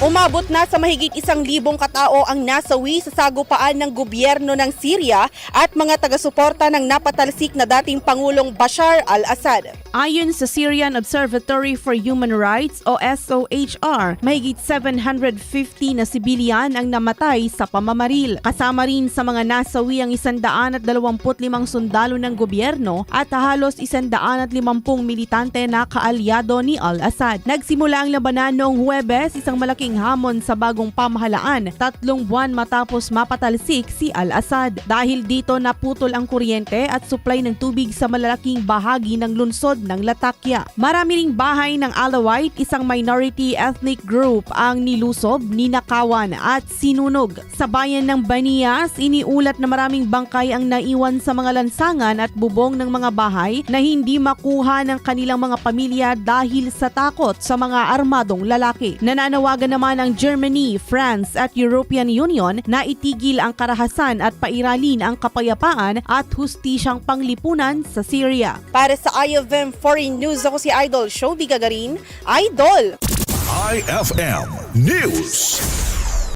Umabot na sa mahigit isang libong katao ang nasawi sa sagupaan ng gobyerno ng Syria at mga taga-suporta ng napatalsik na dating Pangulong Bashar al-Assad. Ayon sa Syrian Observatory for Human Rights o SOHR, mahigit 750 na sibilyan ang namatay sa pamamaril. Kasama rin sa mga nasawi ang 125 sundalo ng gobyerno at halos 150 militante na kaalyado ni al-Assad. Nagsimula ang labanan noong Huwebes, isang malaking hamon sa bagong pamahalaan, tatlong buwan matapos mapatalsik si al-Assad. Dahil dito naputol ang kuryente at supply ng tubig sa malalaking bahagi ng lungsod ng Latakya. Marami ring bahay ng Alawite, isang minority ethnic group ang nilusob, ninakawan at sinunog. Sa bayan ng Banias, iniulat na maraming bangkay ang naiwan sa mga lansangan at bubong ng mga bahay na hindi makuha ng kanilang mga pamilya dahil sa takot sa mga armadong lalaki. Nananawagan naman ang Germany, France at European Union na itigil ang karahasan at pairalin ang kapayapaan at hustisyang panglipunan sa Syria. Para sa IFM Foreign News, ako si Idol Showbiz Gagarin. Idol! IFM News.